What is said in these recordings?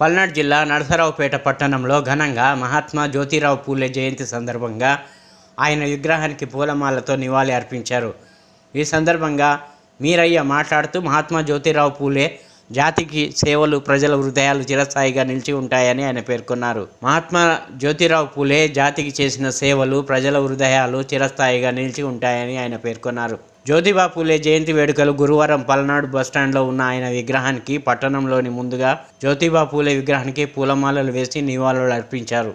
పల్నాడు జిల్లా నరసరావుపేట పట్టణంలో ఘనంగా మహాత్మా జ్యోతిరావు పూలే జయంతి సందర్భంగా ఆయన విగ్రహానికి పూలమాలతో నివాళి అర్పించారు. ఈ సందర్భంగా మీరయ్య మాట్లాడుతూ మహాత్మా జ్యోతిరావు పూలే జాతికి సేవలు ప్రజల హృదయాలు చిరస్థాయిగా నిలిచి ఉంటాయని ఆయన పేర్కొన్నారు. మహాత్మా జ్యోతిరావు పూలే జాతికి చేసిన సేవలు ప్రజల హృదయాలు చిరస్థాయిగా నిలిచి ఉంటాయని ఆయన పేర్కొన్నారు. జ్యోతిబా పూలే జయంతి వేడుకలు గురువారం పల్నాడు బస్టాండ్లో ఉన్న ఆయన విగ్రహానికి పట్టణంలోని ముందుగా జ్యోతిబా పూలే విగ్రహానికి పూలమాలలు వేసి నివాళులు అర్పించారు.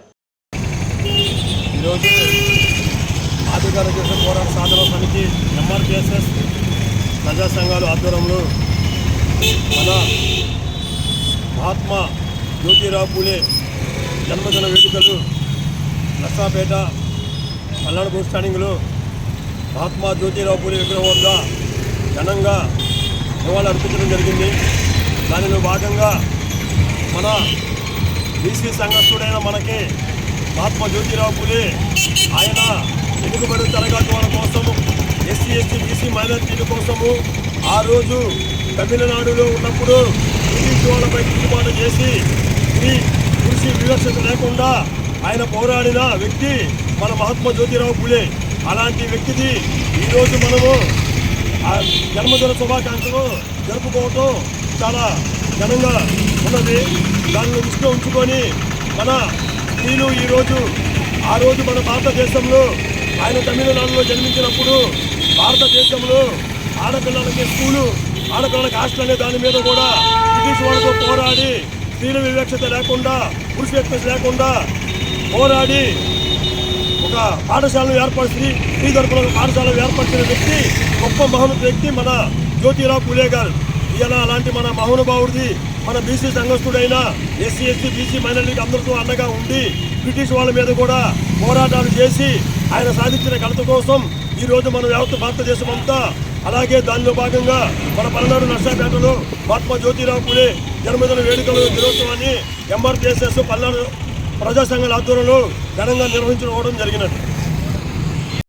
ఈరోజు పోరాట సాధన సమితి ఎంఆర్పిఎస్ఎస్ ప్రజా సంఘాలు ఆధ్వర్యంలో మన మహాత్మా జ్యోతిరావు పూలే జన్మదిన వేడుకలు నర్సాపేట పల్నాడు బస్ స్టాండింగ్లో మహాత్మా జ్యోతిరావు పూలే విగ్రహం వద్ద ఘనంగా నివాళులు అర్పించడం జరిగింది. దానిలో భాగంగా మన బీసీ సంఘస్థుడైన మనకి మహాత్మా జ్యోతిరావు పూలే ఆయన వెనుకబడిన తరగతి వాళ్ళ కోసము ఎస్సీ ఎస్టీ బీసీ మైనార్టీల కోసము ఆ రోజు తమిళనాడులో ఉన్నప్పుడు బ్రిటిష్ వాళ్ళపై తిరుగుబాటు చేసి ఈ కృషి వివక్షత లేకుండా ఆయన పోరాడిన వ్యక్తి మన మహాత్మా జ్యోతిరావు పూలే. అలాంటి వ్యక్తిది ఈరోజు మనము జన్మదిన శుభాకాంక్షలు జరుపుకోవటం చాలా ఘనంగా ఉన్నది. దానిని దృష్టిలో ఉంచుకొని మన స్త్రీలు ఈరోజు ఆ రోజు మన భారతదేశంలో ఆయన తమిళనాడులో జన్మించినప్పుడు భారతదేశంలో ఆడపిల్లలకి స్కూలు ఆడపిల్లలకి హాస్టల్ అనే దాని మీద కూడా బ్రిటిష్ వాళ్ళతో పోరాడి స్త్రీల వివక్షత లేకుండా పురుష వ్యక్తి లేకుండా పోరాడి ఒక పాఠశాలను ఏర్పాటు స్త్రీ తరపున ఒక పాఠశాలను ఏర్పరిచిన వ్యక్తి గొప్ప మహోన్నత వ్యక్తి మన జ్యోతిరావు పూలే గారు. ఈయన అలాంటి మన మహానుభావుడిది మన బీసీ సంఘస్థుడైన ఎస్సీ ఎస్టీ బీసీ మైనార్టీకి అందరితో అండగా ఉండి బ్రిటిష్ వాళ్ళ మీద కూడా పోరాటాలు చేసి ఆయన సాధించిన ఘనత కోసం ఈరోజు మన యావత్ భారతదేశం అంతా అలాగే దానిలో భాగంగా మన పల్నాడు నర్సాపేటలో మహాత్మా జ్యోతిరావు పూలే జన్మదిన వేడుకల దినోత్సవాన్ని ఎంఆర్పిఎస్ఎస్ పల్నాడు ప్రజా సంఘాల ఆధ్వర్యంలో ఘనంగా నిర్వహించుకోవడం జరిగినది